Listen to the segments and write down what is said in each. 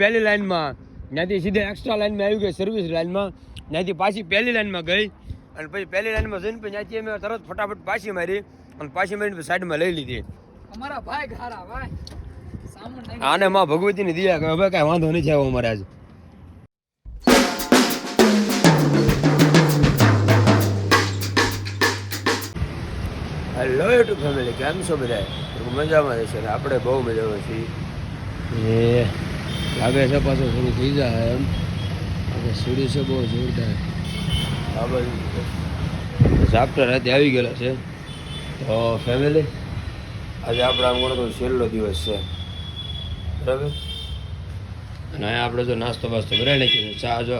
પહેલી લાઈનમાં ત્યાંથી સીધે એક્સ્ટ્રા લાઈનમાં આવી ગઈ સર્વિસ લાઈનમાં. ત્યાંથી પાછી પહેલી લાઈનમાં ગઈ. અને પછી પહેલી લાઈનમાં જઈને પછી ત્યાંથી અમે તરત ફટાફટ પાછી મારી અને પાછી મારીને સાઈડમાં લઈ લીધી. અમારા ભાઈ ખારા ભાઈ. આને માં ભગવતીની દિયા કે હવે કાંઈ વાંધો નથી આવ્યો અમારે આજે. હેલો યુટ્યુબ ફેમિલી કેમ છો બધા મજામાં રહેશે આપણે બહુ મજામાં છીએ. લાગે છે પાછું શરૂ થઈ જાય એમ. આપણે સીડી છે બહુ જોરદાર. આ બાજુ ઝાપટા રાતે આવી ગયેલા છે. તો ફેમિલી આજે આપણે આમ ગણો તો છેલ્લો દિવસ છે. બરાબર? અને અહીંયા આપણે જો નાસ્તો બાસ્તો ભરાઈ નાખીએ ચા જો.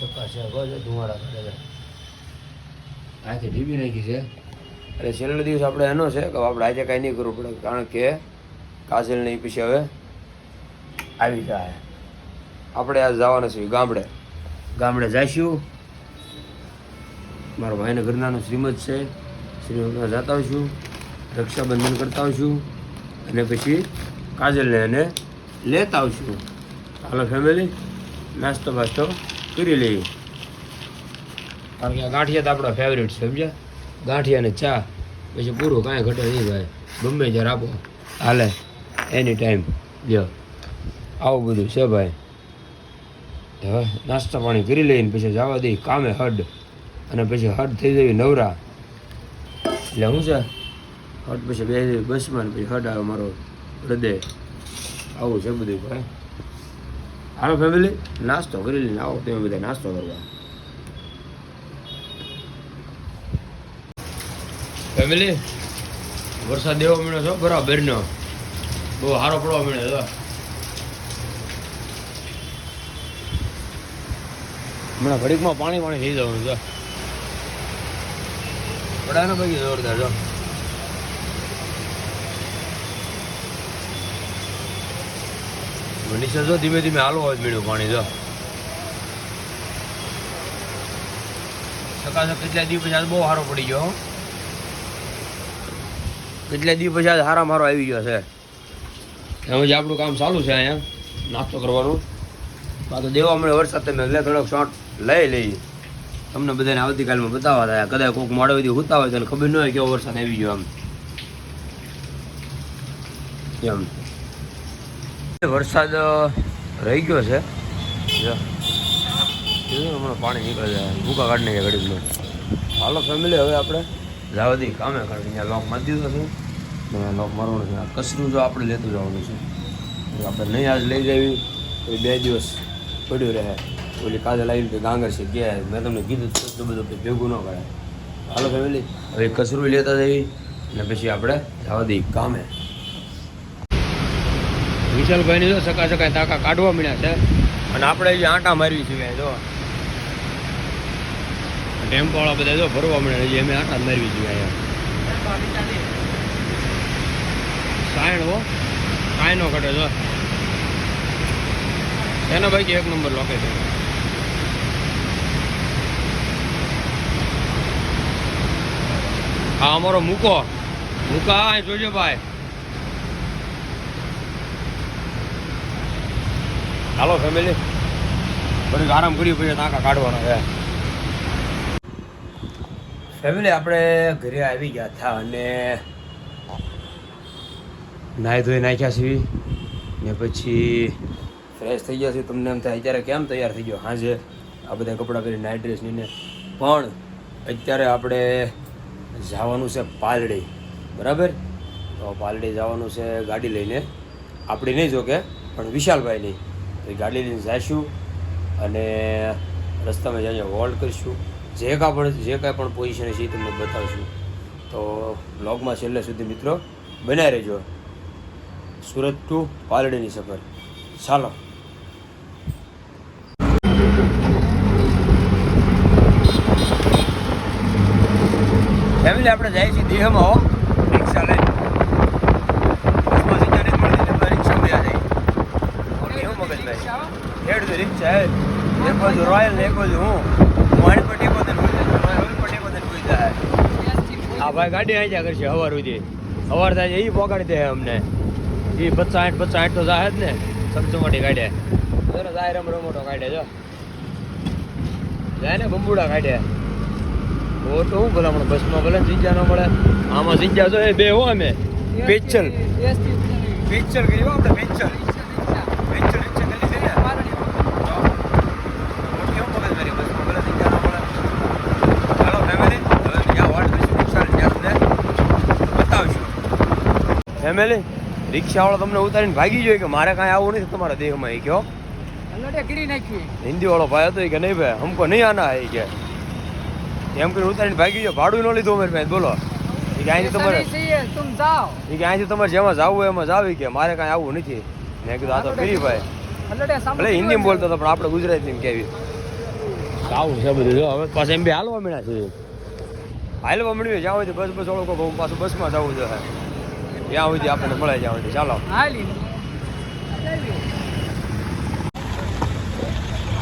ચક્કા છે ધુમાડા કરે છે. આથી ડીબી નાખી છે. એટલે છેલ્લો દિવસ આપણે એનો છે કે આપણે આજે કાંઈ નહીં કરવું પડે. કારણ કે કાજલ નહીં પછી હવે આવી જાય આપણે આ જવાના છીએ ગામડે. ગામડે જઈશું. મારા ભાઈના ઘરનાનું શ્રીમદ છે. શ્રીમદમાં જતા હોઈશું. રક્ષાબંધન કરતા હોઈશું. અને પછી કાજલને એને લેતા આવશું હાલો ફેમિલી નાસ્તો બાસ્તો કરી લઈએ. કારણ કે આ ગાંઠિયા તો આપણા ફેવરેટ છે સમજ્યા? ગાંઠિયા ને ચા. પછી પૂરું કાંઈ ઘટે નહીં ભાઈ. ગમે જ્યારે આપો. હાલે એની ટાઈમ લ્યો. આવું બધું છે ભાઈ. હવે નાસ્તા પાણી કરી લઈને પછી જવા દઈ કામે હડ અને પછી હડ થઈ જવી નવરા. એટલે શું છે? હટ પછી બે બસમાં પછી હડ આવે મારો હૃદય. આવું છે બધું ભાઈ. હાલો ફેમિલી નાસ્તો કરી લઈને આવો. તમે બધા નાસ્તો કરવા. ફેમિલી વરસાદ દેવો મળ્યો છો બરાબરનો બહુ સારો પડવા મળ્યો છો. હમણાં ઘડીકમાં પાણી પાણી થઈ જવાનું છે. પડાને પછી જોરદાર જો. નીચે જો ધીમે ધીમે હાલવા જ મળ્યું પાણી, જો. સકાળ કેટલા દિવસ પછી બહુ સારો પડી ગયો કેટલા દિવસ પછી આજ સારા મારો આવી ગયો છે. એમ જ આપણું કામ ચાલુ છે અહીંયા, નાસ્તો કરવાનું. તો દેવા મળે વરસાદ તમે એટલે થોડોક શોર્ટ. લઈ લઈએ તમને બધાને આવતીકાલમાં બતાવવા થયા. કદાચ કોઈક મોડે સુધી હોતા હોય તો ખબર ન હોય કેવો વરસાદ આવી ગયો આમ. એમ. વરસાદ રહી ગયો છે. હમણાં પાણી નીકળે છે. ભૂકા કાઢી નાખ્યા ઘડીકમાં હાલો ફેમિલી હવે આપણે જવા કામે કારણ અહીંયા લોક મારી દીધો છે. ને લોક મારવાનું છે. કસરું જો આપણે લેતું જવાનું છે. આપણે નહીં આજ લઈ જવી, તો બે દિવસ પડ્યું રહે. ઓલી કાલે લાવી રીતે ગાંગર છે ગયા મેં તમને કીધું એટલું બધું ભેગું ન કરે હાલો ફેમિલી હવે કચરું લેતા જઈ અને પછી આપણે જવા દઈએ કામે વિશાલભાઈની જો સકા સકા તાકા કાઢવા મળ્યા છે. અને આપણે જે આંટા મારવી છે જો. ટેમ્પો વાળા બધા જો ભરવા મળ્યા છે, અમે આંટા મારવી છે સાયણ, હો. કાંઈ ન ઘટે, જો. એના ભાઈ એક નંબર લોકેશન હા અમારો મૂકો. મૂકા જોજો ભાઈ. હાલો ફેમિલી બધું આરામ કર્યું પછી તાકા કાઢવાનો છે. ફેમિલી આપણે ઘરે આવી ગયા હતા અને નાહી ધોઈ નાખ્યા છીએ. ને પછી ફ્રેશ થઈ ગયા છે તમને એમ થાય, અત્યારે કેમ તૈયાર થઈ ગયો? હાજે આ બધા કપડાં પહેરી નાઇટ ડ્રેસ ને. પણ અત્યારે આપણે જવાનું છે પાલડી. બરાબર? તો પાલડી જવાનું છે ગાડી લઈને. આપણી નહીં જોકે, પણ વિશાલભાઈની. તો એ ગાડી લઈને જઈશું અને રસ્તામાં જઈને હોલ્ડ કરીશું. જે કાંઈ પણ જે કાંઈ પણ પોઝિશન છે એ તમને બતાવશું. તો બ્લોગમાં છેલ્લે સુધી મિત્રો બનાવી રહેજો. સુરત ટુ પાલડીની સફર. ચાલો. ફેમિલી આપણે જાય છીએ દેહમાં હો. રિક્ષા લઈને રિક્ષા એક બાજુ રોયલ એક બાજુ હું. આની પર ટેકો દઈને હોઈ જાય આ ભાઈ ગાડી આવી જાય કરશે હવાર સુધી. હવાર થાય એ પોગાડી દે અમને. એ પચાસ આઠ પચાસ આઠ તો જાય જ ને. ચમચમાટી કાઢે. જરા જાય રમ રમોટો કાઢે, જો. જાય ને બંબુડા કાઢે. ઓ તો હું ભલામણ બસમાં ભલે ન મળે. આમાં જીજા તો એ બે હો અમે. પિક્ચર એસટી પેચલ કરી આપણે ચાલો ફેમિલી રિક્ષાવાળો તમને ઉતારીને ભાગી જોઈએ કે મારે કાંઈ આવું નથી તમારા દેહમાં એ નાખ્યું હિન્દી વાળો ભાઈ હતો એ કે નહીં ભાઈ હમકો નહીં આના હે કે. એમ કરીને ઉતારીને ભાગી ગયો. ભાડું ન લીધું અમારી પાસે બોલો કે અહીંથી તમારે અહીંથી તમારે જેમાં જવું હોય એમાં જાવી કે મારે કાંઈ આવવું નથી. મેં કીધું આ તો ફ્રી ભાઈ. ભલે હિન્દીમાં બોલતો હતો પણ આપણે ગુજરાતીમાં કેવી આવું છે બધું જો. હવે પાછા એમ બી હાલવા મળ્યા છે. હાલવા મળ્યું જ્યાં હોય બસ બસ ઓળખો હું પાછું બસમાં જવું જોઈએ ત્યાં સુધી આપણને મળે જ્યાં સુધી ચાલો.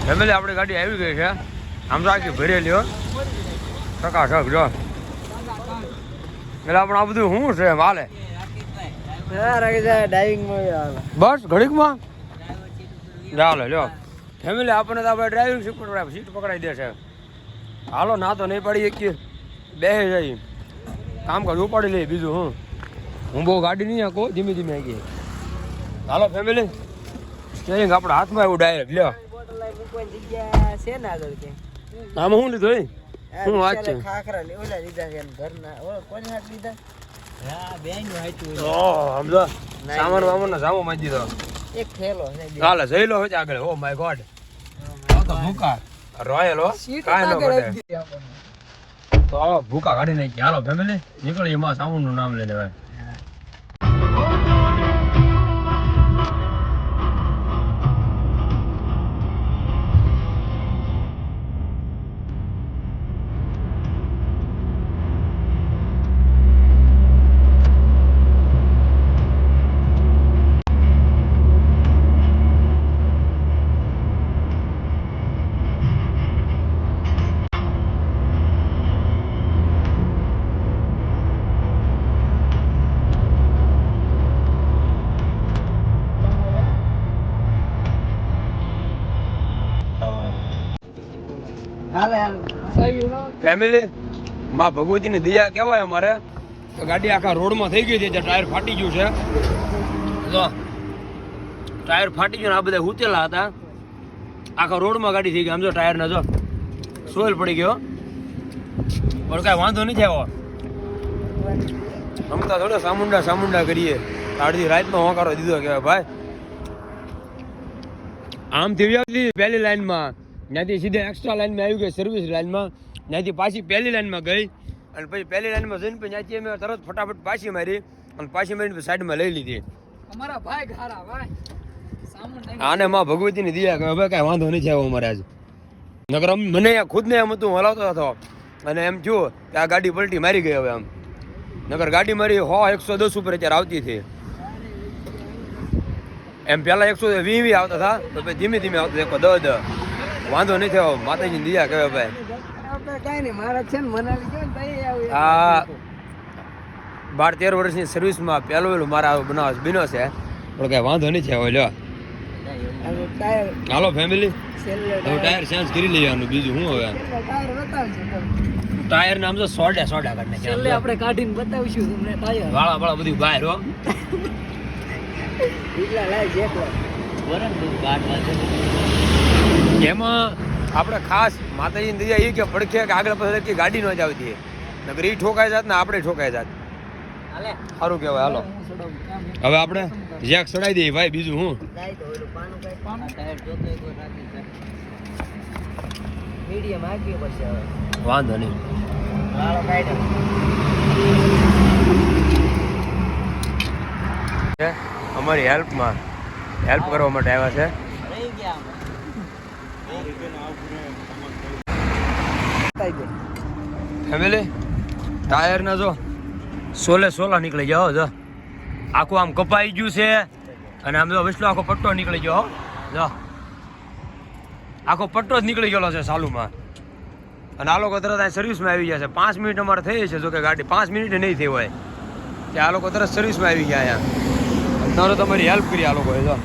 ફેમિલી આપણી ગાડી આવી ગઈ છે. આમ તો આખી ભરેલી હોય હો સાહેબ જો એટલે આપણે આ બધું શું છે એમ હાલે ડાઇવિંગમાં બસ ઘડીકમાં? ચાલો લ્યો. ફેમિલી આપણને તો આપણે ડ્રાઇવિંગ સીટ પકડાય સીટ પકડાઈ દેશે હાલો ના તો નહીં પડી શકીએ. બે જઈ. કામ કાજ ઉપાડી લઈએ બીજું હું હું બહુ ગાડી નહીં આખો ધીમે ધીમે આવી ગઈ હાલો ફેમિલી. સ્ટેરિંગ આપણા હાથમાં એવું ડાયરેક્ટ લ્યો. જગ્યા છે ને આગળ આમાં શું લીધું શું વાંચું? ખાખરા લે ઓલા લીધા છે ઘરના. ઓ કોની હાથ લીધા? હા બેનનું હાચું સમજો. સામાન વામાન સામો માજી દીધો. એક થેલો છે હાલે જઈ લો હોય આગળ. Oh my God. તો ભૂકા. રોયલ? હો ન તો ભૂકા કાઢી નાખી. હાલો ફેમિલી નીકળી એમાં સામુ નું નામ લઈ હવે. ફેમિલી માં ભગવતીની દયા કહેવાય અમારે. તો ગાડી આખા રોડમાં થઈ ગઈ છે જે ટાયર ફાટી ગયું છે. જો, ટાયર ફાટી ગયું આ બધા ઉતેલા હતા. આખા રોડમાં ગાડી થઈ ગઈ, આમ જો ટાયર ના જો. સોયલ પડી ગયો. પણ કાંઈ વાંધો નહીં થયો રમતા થોડો સામુંડા સામુંડા કરીએ. અડધી રાતમાં હોંકારો દીધો કહેવાય, ભાઈ. આમથી વ્યવસ્થિત પહેલી લાઈનમાં. ત્યાંથી સીધે એક્સ્ટ્રા લાઈનમાં આવી ગઈ સર્વિસ લાઈનમાં ત્યાંથી પાછી પહેલી લાઈનમાં ગઈ અને પછી પહેલી લાઈનમાં જઈને પછી ત્યાંથી અમે તરત ફટાફટ પાછી મારી અને પાછી મારીને સાઈડમાં લઈ લીધી. અમારા ભાઈ ઘારા ભાઈ. આને માં ભગવતીની દિયા કે હવે કાંઈ વાંધો નહીં આવ્યો અમારે આજે. અમ- મને ખુદને એમ હતું હલાવતો હતો. અને એમ જો કે આ ગાડી પલટી મારી ગઈ હવે આમ. નગર ગાડી મારી હો એકસો દસ ઉપર અત્યારે આવતી હતી. એમ પેલા એકસો વીસ વી આવતા હતા તો પછી ધીમે ધીમે આવતા એકસો દસ વાંધો નહીં થયો માતાજીની દિયા કહેવાય ભાઈ. કાંઈ નહીં મારા છે ને મનાલી ગયો ને તઈ આવ્યું આ બાર તેર વર્ષની સર્વિસમાં પહેલો વહેલું મારા બનાવ બન્યો છે. પણ કાંઈ વાંધો નહીં છે લ્યો. હાલો ફેમિલી હવે ટાયર ચેન્જ કરી લેવાનું બીજું શું હવે? ટાયર નામ તો સોડા સોડા કાઢને છેલ્લે આપણે કાઢીને બતાવીશું તમને ટાયર. વાળા વાળા બધું બહાર હો. એટલા લાય જેટલા. એમાં આપણે ખાસ માતાજીની દયા એ કે પડખે કે આગળ પાછળ કે ગાડી ન જ આવતી નગર ઈ ઠોકાઈ જાત ને આપણે ઠોકાઈ જાત. હાલે. સારું કહેવાય હાલો. હવે આપણે જેક ચડાઈ દઈએ ભાઈ બીજું હું? વાંધો નહીં. અમારી હેલ્પમાં હેલ્પ કરવા માટે આવ્યા છે રહી ગયા ફેમિલી ટાયર ના જો. સોલે સોલા નીકળી જાઓ જો. આખું આમ કપાઈ ગયું છે. અને આમ જો વિસલો આખો પટ્ટો નીકળી ગયો. જો. આખો પટ્ટો જ નીકળી ગયેલો છે સાલુમાં. અને આ લોકો તરત સર્વિસમાં આવી ગયા છે. પાંચ મિનિટ અમારે થઈ છે, જો કે ગાડી પાંચ મિનિટ નહીં થઈ હોય. કે આ લોકો તરત સર્વિસમાં આવી ગયા અહીંયા. તમારે તમારી હેલ્પ કરી આ લોકોએ, જો.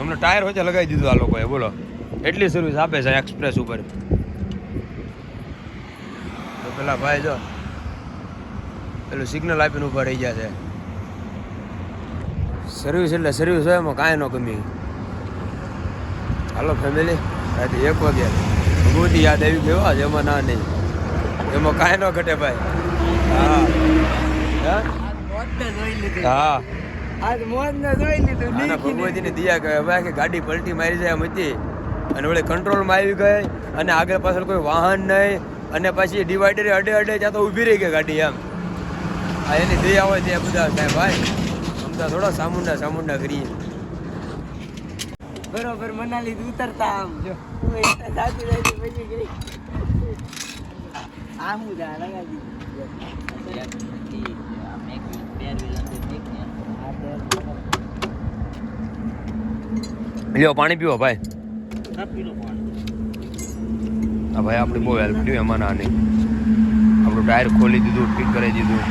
અમને ટાયર વચ્ચે લગાવી દીધું આ લોકોએ, બોલો. એટલી સર્વિસ આપે છે એક્સપ્રેસ ઉપર. તો પેલા ભાઈ જો પેલું સિગ્નલ આપીને ઊભા રહી ગયા છે. સર્વિસ એટલે સર્વિસ હોય એમાં કાંઈ ન ગમી. હાલો ફેમિલી રાતે એક વાગે. ભગવતી યાદ આવી ગયો આજે એમાં ના નહીં. એમાં કાંઈ ન ઘટે ભાઈ. હા. હા? આના ભગવતીની દિયા કહે ભાઈ કે ગાડી પલટી મારી જાય એમ હતી. અને વળી કંટ્રોલમાં આવી ગઈ અને આગળ પાછળ કોઈ વાહન નહીં અને પછી ડિવાઈડર અડે અડે ત્યાં તો ઊભી રહી ગઈ ગાડી એમ. આ એની દયા હોય ત્યાં બધા સાહેબ ભાઈ અમદા થોડા સામુંડા સામુંડા કરીએ. બરોબર મનાલી ઉતરતા આમ. જો હું સાચી સાચી પછી ગઈ. આ હું લગાવી લ્યો પાણી પીવો ભાઈ. હા ભાઈ આપણી બહુ હેલ્પ થયું એમાં નાની. આપણું ટાયર ખોલી દીધું ફિટ કરી દીધું.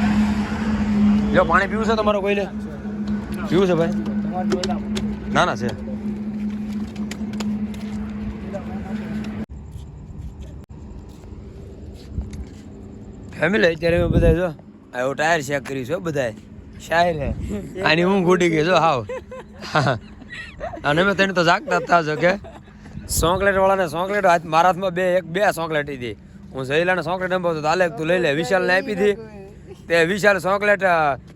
જો પાણી પીવું છે તમારો કોઈને? પીવું છે ભાઈ? ના ના છે. ફેમિલી અત્યારે બધા જો આવ્યો ટાયર ચેક કરીશું બધાય. શાયર હે. આની હું ખૂટી ગઈ જો હાવ. અને મેં તને તો જાગતા હતા જો કે. ચોકલેટ વાળાને સોંકલેટ હાથ મારા હાથમાં બે એક બે સોંકલેટ હતી. હું જયલાને સોંકલેટ અંબાવતો તો હાલે તું લઈ લે વિશાલને આપી હતી તે વિશાલ સોંકલેટ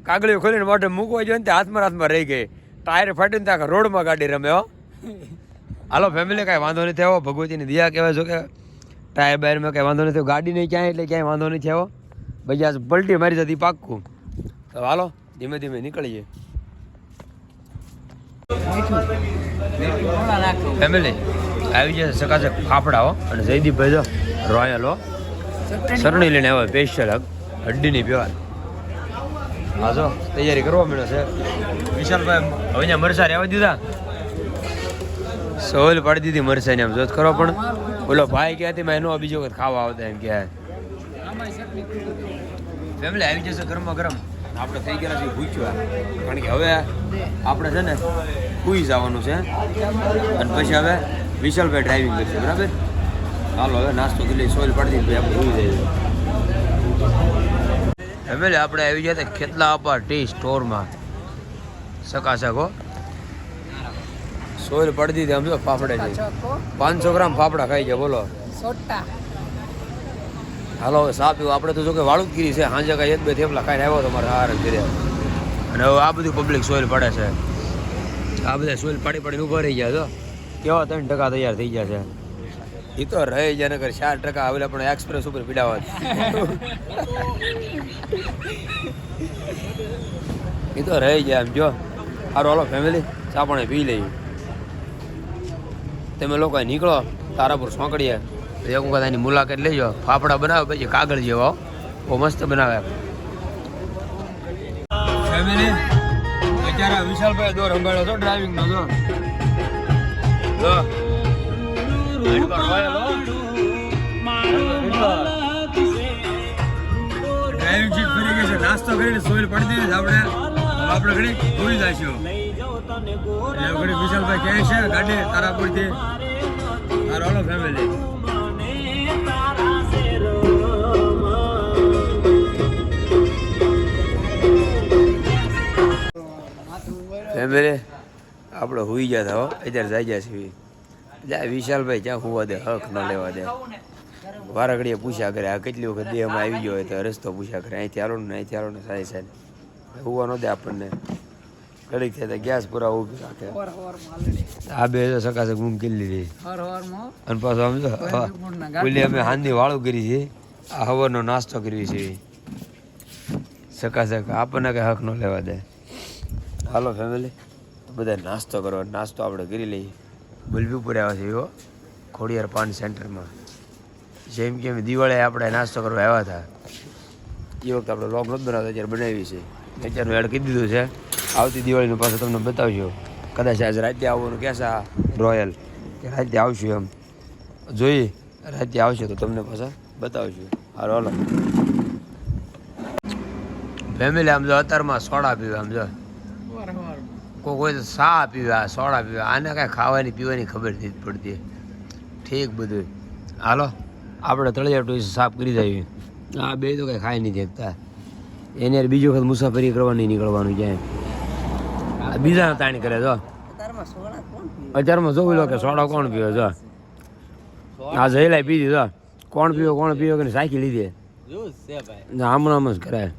કાગળીઓ ખોલીને મોઢે મૂકવા જોઈએ ને તે હાથમાં હાથમાં રહી ગઈ. ટાયર ફાટીને ત્યાં રોડમાં ગાડી રમે હો. હાલો ફેમિલી કાંઈ વાંધો નથી થયો ભગવતીની દિયા કહેવાય છો કે. ટાયર બાયરમાં કાંઈ વાંધો નથી થયો ગાડી નહીં ક્યાંય એટલે ક્યાંય વાંધો નથી થયો ભાઈ આજ પલટી મારી જતી પાક્કું. તો હાલો ધીમે ધીમે નીકળીએ. ફેમિલી આવી જશે સકાસક ફાફડા હો. અને જયદીપભાઈ જો રોયલ હો. સરણી લઈને આવ્યો સ્પેશિયલ હડ્ડીની પીવા હા જો તૈયારી કરવા મળ્યો છે. વિશાલભાઈ હવે અહીંયા મરસા રહેવા દીધા. સોલ પાડી દીધી મરસા ને આમ જોત ખરો પણ. બોલો ભાઈ ક્યાંથી મેં એનો બીજો વખત ખાવા આવતા એમ કે ફેમિલી આવી જશે ગરમા ગરમ. આપણે થઈ ગયા છીએ પૂછ્યું કારણ કે હવે આપણે છે ને કુઈ જવાનું છે. અને પછી હવે વિશાલભાઈ ડ્રાઇવિંગ કરશે બરાબર? ચાલો હવે નાસ્તો કરી લઈ સોલ પડતી આપણે ભૂઈ જઈએ. ફેમિલી આપણે આવી ગયા હતા ખેતલા અપાર ટી સ્ટોરમાં. સકાસકો સોલ પડતી દીધી આમ જો ફાફડા છે. પાંચસો ગ્રામ ફાફડા ખાઈ ગયા બોલો. હાલો હવે સા પીવું? આપણે તો જો કે વાળું જ કરી છે સાંજે કાંઈ એક બે થેપલા ખાઈને આવ્યો તમારે હાર કર્યા અને હવે આ બધું પબ્લિક સોઈલ પડે છે. આ બધા સોઈલ પાડી પાડીને ઊભા રહી ગયા તો કેવા ત્રણ ટકા તૈયાર થઈ ગયા છે? એ તો રહે જ નગર ચાર ટકા આવેલા પણ એક્સપ્રેસ ઉપર પીડાવા એ તો રહી ગયા એમ જો. સારું હાલો ફેમિલી ચાપણે પી લઈએ. તમે લોકો નીકળો તારાપુર સોંકડીએ. એક વખત એની મુલાકાત લેજો. ફાફડા બનાવે પછી કાગળ જેવો બહુ મસ્ત બનાવે. ફેમિલી અત્યારે વિશાલભાઈ દોર સંભાળ્યો હતો ડ્રાઇવિંગ નો જો. ડ્રાઇવિંગ સીટ ફરી ગઈ છે નાસ્તો કરીને સોઈલ પડી દીધી આપણે આપણે ઘડી ભૂલી જઈશું એટલે ઘડી વિશાલભાઈ કહે છે ગાડી તારાપુરથી. તારો હાલો ફેમિલી ફેમિલી આપણે હુઈ ગયા હતા હો. અત્યારે જાય જાય છીએ. જાય વિશાલભાઈ ક્યાં હોવા દે? હક ન લેવા દે. વારાઘડીએ પૂછ્યા કરે આ કેટલી વખત દેહમાં આવી ગયો હોય તો રસ્તો પૂછ્યા કરે. અહીંથી આલો ને અહીંથી આલો ને સારી સારી હોવા ન દે આપણને. ઘડીક થાય તો ગેસ પૂરા ઊભી રાખે. આ બે સકાશે ગુમ કરી લીધી. અને પાછું આમ જો પેલી અમે હાંદી વાળું કરી છે. આ હવરનો નાસ્તો કરવી છે. સકાસક આપણને કઈ હક ન લેવા દે. હાલો ફેમિલી બધા નાસ્તો કરો નાસ્તો આપણે કરી લઈએ. બલબીપુર આવ્યા છે એવો ખોડિયાર પાન સેન્ટરમાં. જેમ કે દિવાળીએ આપણે નાસ્તો કરવા આવ્યા હતા. એ વખતે આપણે લોક નથી બનાવતા અત્યારે બનાવી છે. અત્યારનું એડ કરી દીધું છે. આવતી દિવાળીનું પાછું તમને બતાવજો. કદાચ આજે રાતે આવવાનું કહેશે આ રોયલ. કે રાતે આવશું એમ. જોઈએ રાતે આવશે તો તમને પાછા બતાવજો. હાલો રોલ ફેમિલી આમ જો અત્યારમાં સોડા પીવે આમ જો. હોર હોર કોઈ કોઈ તો સા પીવા સોડા પીવા. આને કાંઈ ખાવાની પીવાની ખબર નથી પડતી. ઠીક બધું હાલો આપણે તળિયા ટોઈસ સાફ કરી દઈએ. આ બે તો કાંઈ ખાઈ નહીં શકતા. એને બીજી વખત મુસાફરી કરવાની નીકળવાનું ક્યાંય. આ બીજા તાણી કરે જો. અત્યારમાં જોવું લો કે સોડા કોણ પીવો જો. આ જઈલાઈ પી દીધો કોણ પીવો કોણ પીવો કે સાયકી લીધી. હમણાં જ કરાય.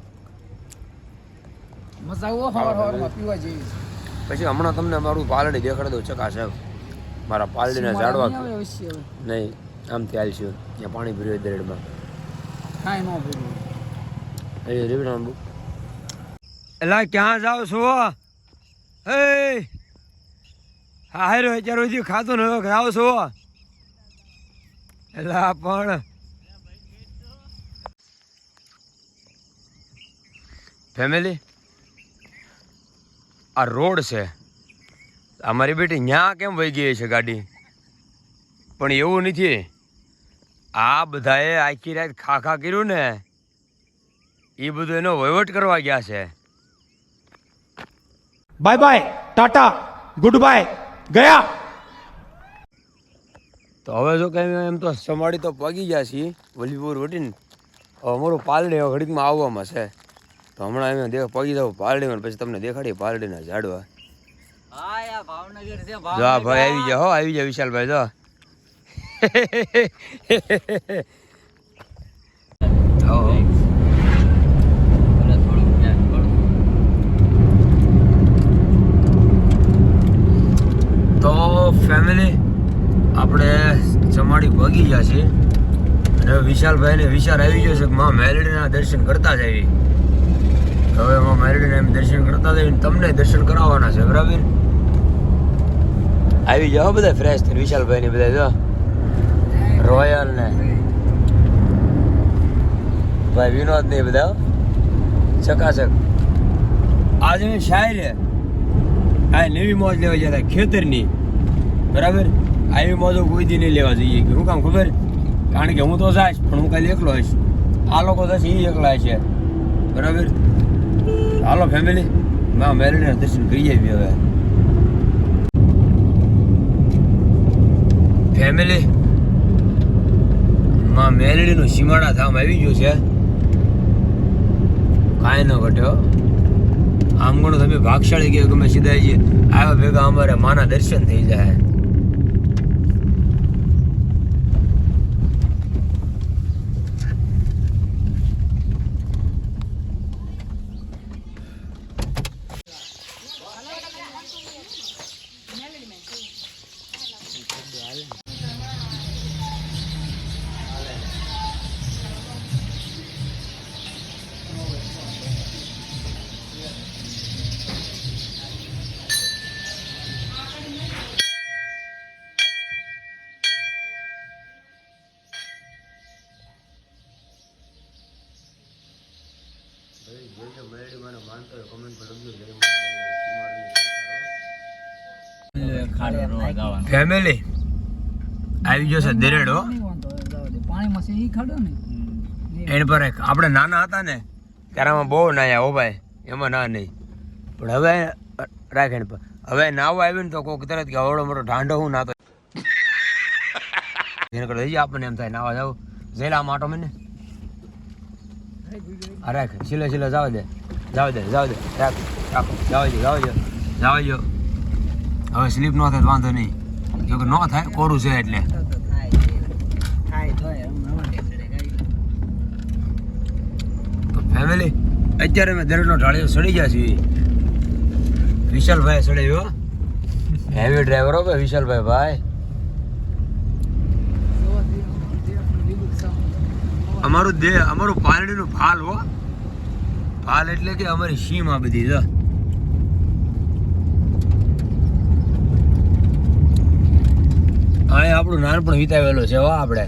મજા પછી હમણાં તમને મારું પાલડી દેખાડી દઉં ચકાશે મારા પાલડીના ઝાડવા નહીં. આમથી હાલશું ત્યાં પાણી ભર્યું દરેડમાં એ એલા ક્યાં જાવ છો? હે! હા હારો અત્યાર સુધી ખાતું ન જાવ છો? એલા પણ ફેમિલી આ રોડ છે. અમારી બેટી ન્યા કેમ વહી ગઈ છે ગાડી? પણ એવું નથી. આ બધાએ આખી રાત ખાખા કર્યું ને. એ બધું એનો વહીવટ કરવા ગયા છે. Bye bye tata good bye ગયા. તો હવે જો કઈ એમ તો સમાડી તો પગી ગયા છીએ વલીપુર વટીને. અમારું પાલડી હવે ઘડીકમાં આવવામાં છે. તો હમણાં એમ દેખ પગી જાવ પાલડીમાં પછી તમને દેખાડીએ પાલડીના ઝાડવા. જો આ ભાઈ આવી ગયા હો આવી ગયા વિશાલભાઈ જો. તો ફેમિલી આપણે ચમાડી ભાગી ગયા છીએ. અને વિશાલભાઈને વિચાર આવી ગયો છે કે માં મેલડીના દર્શન કરતા જ આવી હવે એમાં મેલડીના એમ દર્શન કરતા જ તમને દર્શન કરાવવાના છે બરાબર? આવી જાઓ બધા ફ્રેશ થઈને વિશાલભાઈ ને બધા જો. રોયલ ને. ભાઈ વિનોદ ને બધા. ચકાચક. આજે મેં શાયરે આ નવી મોજ લેવા જતા ખેતરની. બરાબર? આવી મોજો કોઈ દી નહીં લેવા જઈએ. કે હું કામ ખબર? કારણ કે હું તો જાઈશ પણ હું કાલે એકલો હશ આ લોકો જશે એ એકલા છે. બરાબર? હાલો ફેમિલી માં મેરડીના દર્શન કરી આવી હવે. ફેમિલી માં મેલડીનું સીમાડા ધામ આવી ગયું છે. કાંઈ ન ઘટ્યો આમ ગણો તમે ભાગશાળી કે ગમે સીધા જઈએ આવ્યા ભેગા અમારે માના દર્શન થઈ જાય. ફેમિલી આવી ગયો છે દરેડો. એની પર એક. આપણે નાના હતા ને ત્યારે આમાં બહુ નાયા હો ભાઈ. એમાં ના નહીં. પણ હવે રાખે ને હવે નાવું આવ્યું ને તો કોઈક તરત કે અવડો મોટો ઢાંડો હું નાતો એને કરતા હજી આપણને એમ થાય નાવા જાવ જેલા માટો મને. રાખ સિલે સિલે જાવ દે. જાવ દે જાવ દે રાખ રાખો જાવ દે જાવ જો જાવ જો હવે સ્લીપ ન થાય વાંધો નહીં જો કે ન થાય કોરું છે એટલે તો ફેમિલી અત્યારે મેં દરેકનો ઢાળીઓ સડી ગયા છીએ. વિશાલભાઈ સડાવ્યો હેવી ડ્રાઈવર હો વિશાલભાઈ ભાઈ. અમારું દેહ, અમારું પાલડીનું ફાલ હો. ફાલ એટલે કે અમારી સીમ આ બધી છે અહીં આપણું નાનપણ વિતાવેલું છે, હો આપણે.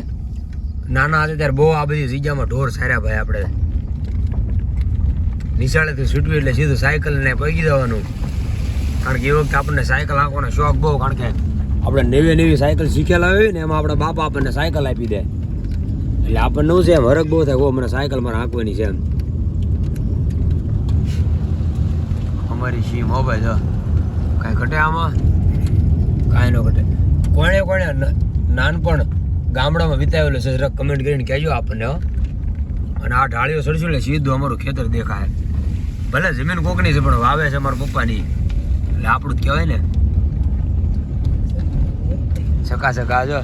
નાના હતા ત્યારે બહુ આ બધી જગ્યામાં ઢોર સાર્યા ભાઈ આપણે. નિશાળેથી છૂટવી એટલે સીધું સાયકલને પગી દેવાનું કારણ કે એ વખતે આપણને સાયકલ આંખવાનો શોખ બહુ, કારણ કે આપણે નવી નવી સાયકલ શીખેલા હોય ને, એમાં આપણા બાપા આપણને સાયકલ આપી દે. એટલે આપણને શું છે, એમ હરક બહુ થાય ઓ મને સાયકલ મારે હાંકવાની છે એમ. અમારી સીમ હો ભાઈ જો. કાંઈ ઘટે આમાં? કાંઈ ન ઘટે. કોણે કોણે નાનપણ ગામડામાં વિતાવેલું છે જરાક કમેન્ટ કરીને કહેજો આપણને હો. અને આ ઢાળીઓ સડશું એટલે સીધું અમારું ખેતર દેખાય. ભલે જમીન કોકની છે પણ વાવે છે અમારા પપ્પાની. એટલે આપણું જ કહેવાય ને. સકા સકા જો.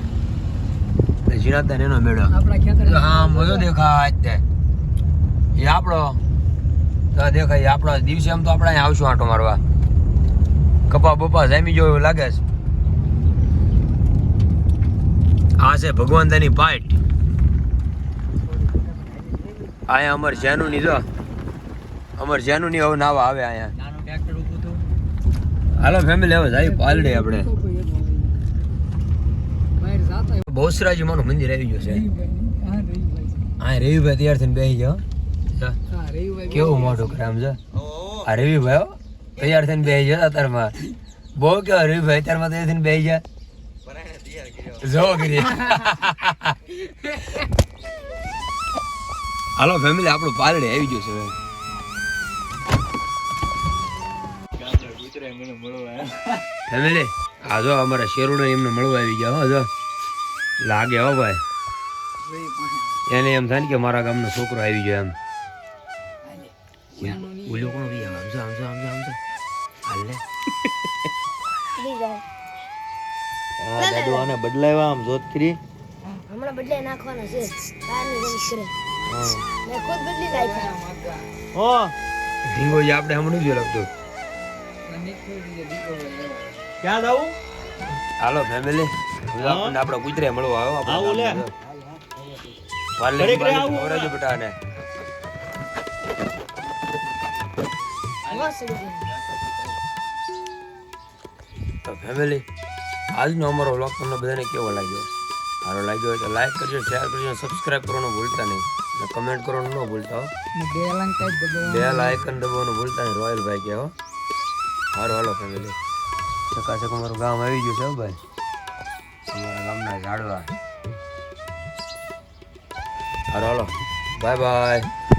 ને એનો મેળો. હા મજો દેખાય એ આપણો તો દેખાય આપણા દિવસે એમ તો આપણે અહીંયા આવશું આંટો મારવા. કપા બપા જામી જો એવું લાગે છે. આ છે ભગવાન તેની પાઇટ અહીંયા અમર જેનુની જો. અમર જેનું ની હવે નાવા આવે અહીંયા. હાલો ફેમિલી હવે જાય પાલડે આપણે. બહુ મારું બહુસરાજી માનું મંદિર આવી ગયું છે. હા. આ રવિભાઈ તૈયાર થઈને બેસી રવિભાઈ. કેવું મોટું કરે આમ છે? આ રવિભાઈ તૈયાર થઈને બે ગયા અત્યારમાં. બહુ કેવા રવિભાઈ અત્યારમાં તૈયાર થઈને બે ગયા. જો કરી. હાલો ફેમિલી આપણું પાલડે આવી ગયું છે. ફેમિલી આ જો અમારા શેરુડો એમને મળવા આવી ગયા, હો, જો. લાગે, હો, ભાઈ. એને એમ થાય ને કે મારા ગામનો છોકરો આવી ગયો એમ. ત્યાંનો નહીં. ઓલો કોણ બી આમ જો આમ જો આમ જો આમ જો હાલે હા દાદુ આને બદલાવ્યા આમ જોત કરી હમણાં બદલાઈ નાખવાના છે બહારની જેમ કરે મેં ખુદ બદલી નાખ્યા ઓ ઢીંગો જે આપણે હમણાં જ લખતું. ક્યાં જાવું હાલો ફેમિલી આપણને આપણા કુતરે મળવા આવ્યો આવું લે. રે વાલે બેટા આને. તો ફેમિલી આજનો અમારો વ્લોગ તમને બધાને કેવો લાગ્યો? સારો લાગ્યો હોય તો લાઈક કરજો શેર કરજો સબસ્ક્રાઈબ કરવાનું ભૂલતા નહીં. અને કમેન્ટ કરવાનું ન ભૂલતા હો. ને બે લંકા જ દબાવવાના. ભૂલતા નહીં. રોયલ ભાઈ કહેવો સારું હાલો ફેમિલી ચકાચક અમારું ગામ આવી ગયું છે હો ભાઈ. અમારા ગામના ઝાડવા. સારું હાલો. Bye bye